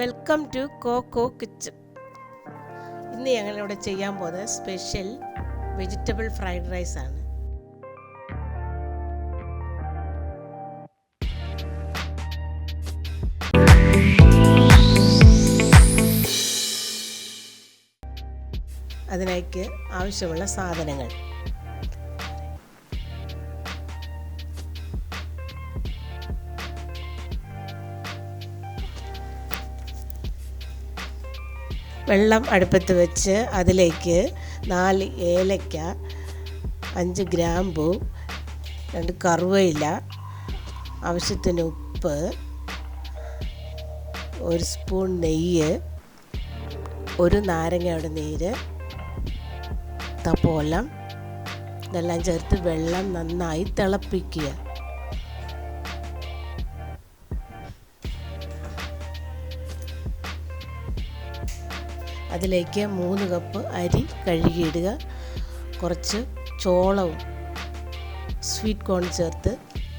Welcome to coco kitchen ഇന്ന് ഞങ്ങളിവിടെ ചെയ്യാൻ പോകുന്നത് സ്പെഷ്യൽ വെജിറ്റബിൾ ഫ്രൈഡ് റൈസ് ആണ്. അതിലേക്ക് ആവശ്യമുള്ള സാധനങ്ങൾ. വെള്ളം അടുപ്പത്ത് വെച്ച് അതിലേക്ക് നാല് ഏലക്ക അഞ്ച് ഗ്രാമ്പു രണ്ട് കറുവയില ആവശ്യത്തിന് ഉപ്പ് ഒരു സ്പൂൺ നെയ്യ് ഒരു നാരങ്ങയുടെ നീര് തപ്പോലം ഇതെല്ലാം ചേർത്ത് വെള്ളം നന്നായി തിളപ്പിക്കുക. അതിലേക്ക് മൂന്ന് കപ്പ് അരി കഴുകിയിടുക. കുറച്ച് ചോളവും സ്വീറ്റ് കോൺ ചേർത്ത്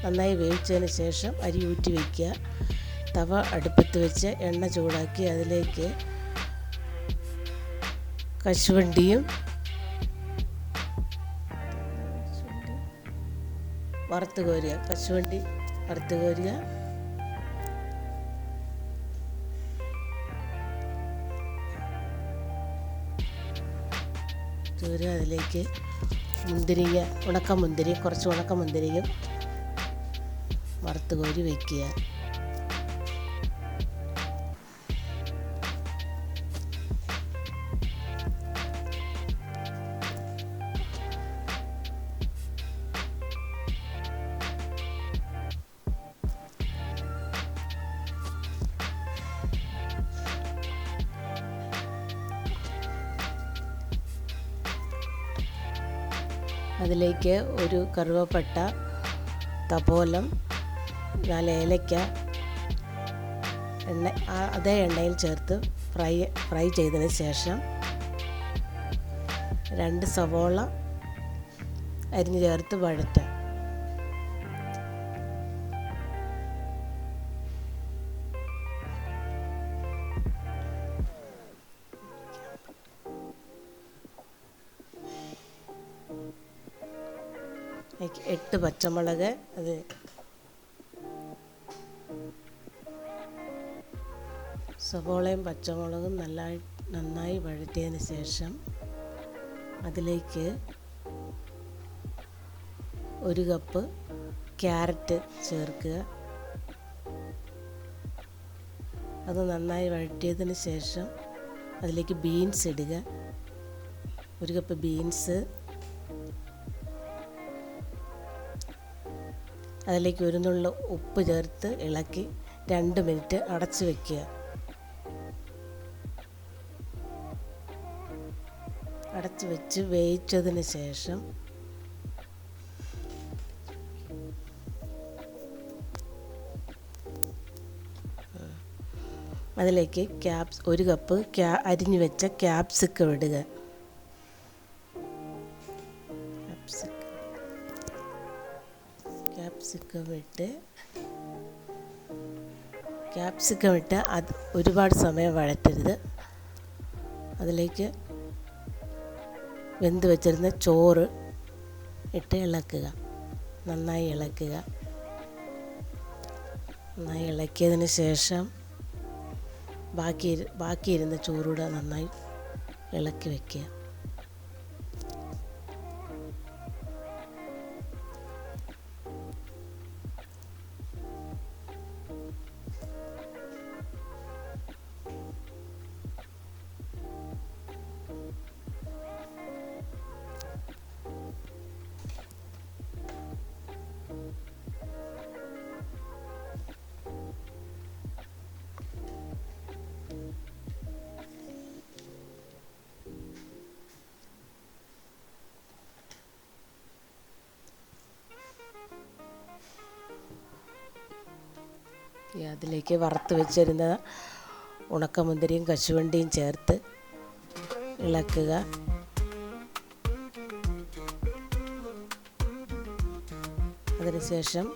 നന്നായി വേവിച്ചതിന് ശേഷം അരി ഊറ്റി വയ്ക്കുക തവ അടുപ്പത്ത് വെച്ച് എണ്ണ ചൂടാക്കി അതിലേക്ക് കശുവണ്ടിയും വറുത്ത് കോരുക. കശുവണ്ടി വറുത്ത് കോരുക. ചോര അതിലേക്ക് മുന്തിരിങ്ങ ഉണക്ക മുന്തിരി കുറച്ച് ഉണക്ക മുന്തിരിയും വറുത്ത് കോരി വയ്ക്കുക അതിലേക്ക് ഒരു കറുവപ്പട്ട തപോലം നാല് ഏലയ്ക്ക എണ്ണ അതേ എണ്ണയിൽ ചേർത്ത് ഫ്രൈ ഫ്രൈ ചെയ്തതിന് ശേഷം രണ്ട് സവോള അരിഞ്ഞ് ചേർത്ത് വഴറ്റാം. എട്ട് പച്ചമുളക് അത് സവോളയും പച്ചമുളകും നന്നായി നന്നായി വഴറ്റിയതിന് ശേഷം അതിലേക്ക് ഒരു കപ്പ് ക്യാരറ്റ് ചേർക്കുക. അത് നന്നായി വഴറ്റിയതിന് ശേഷം അതിലേക്ക് ബീൻസ് ഇടുക. ഒരു കപ്പ് ബീൻസ് അതിലേക്ക് ഒരു നുള്ള ഉപ്പ് ചേർത്ത് ഇളക്കി രണ്ട് മിനിറ്റ് അടച്ച് വയ്ക്കുക അടച്ച് വെച്ച് വേവിച്ചതിന് ശേഷം അതിലേക്ക് ക്യാപ്സ് ഒരു കപ്പ് ക്യാ അരിഞ്ഞു വെച്ച ക്യാപ്സിക്കം ഇടുക. ക്യാപ്സിക്കം ഇട്ട് ക്യാപ്സിക്കം ഇട്ട് അത് ഒരുപാട് സമയം വഴറ്റരുത്. അതിലേക്ക് വെന്ത് വെച്ചിരുന്ന ചോറ് ഇട്ട് ഇളക്കുക. നന്നായി ഇളക്കുക. നന്നായി ഇളക്കിയതിന് ശേഷം ബാക്കി ബാക്കിയിരുന്ന ചോറൂടെ നന്നായി ഇളക്കി വയ്ക്കുക ഈ അതിലേക്ക് വറുത്ത് വെച്ചിരുന്ന ഉണക്കമുന്തിരിയും കശുവണ്ടിയും ചേർത്ത് ഇളക്കുക. അതിനുശേഷം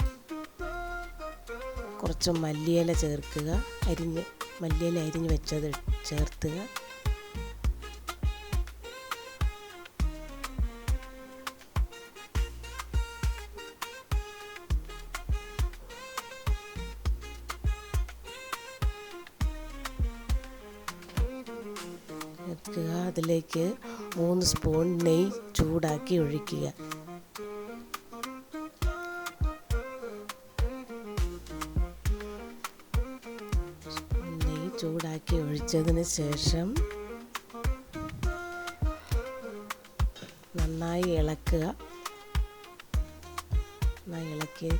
കുറച്ച് മല്ലിയില ചേർക്കുക. അരിഞ്ഞ് മല്ലിയില അരിഞ്ഞ് വെച്ചത് ചേർത്തുക ചേർക്കുക അതിലേക്ക് മൂന്ന് സ്പൂൺ നെയ്യ് ചൂടാക്കി ഒഴിക്കുക. നെയ്യ് ചൂടാക്കി ഒഴിച്ചതിന് ശേഷം നന്നായി ഇളക്കുക. നന്നായി ഇളക്കി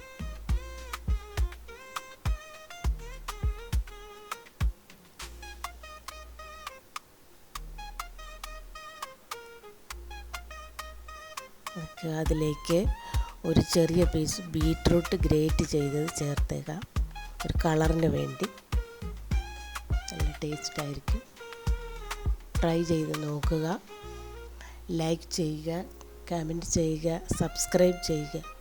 നമുക്ക് അതിലേക്ക് ഒരു ചെറിയ പീസ് ബീറ്റ്റൂട്ട് ഗ്രേറ്റ് ചെയ്തത് ചേർത്തേക്കാം. ഒരു കളറിന് വേണ്ടി. നല്ല ടേസ്റ്റ് ആയിരിക്കും. ട്രൈ ചെയ്ത് നോക്കുക. ലൈക്ക് ചെയ്യുക കമന്റ് ചെയ്യുക സബ്സ്ക്രൈബ് ചെയ്യുക.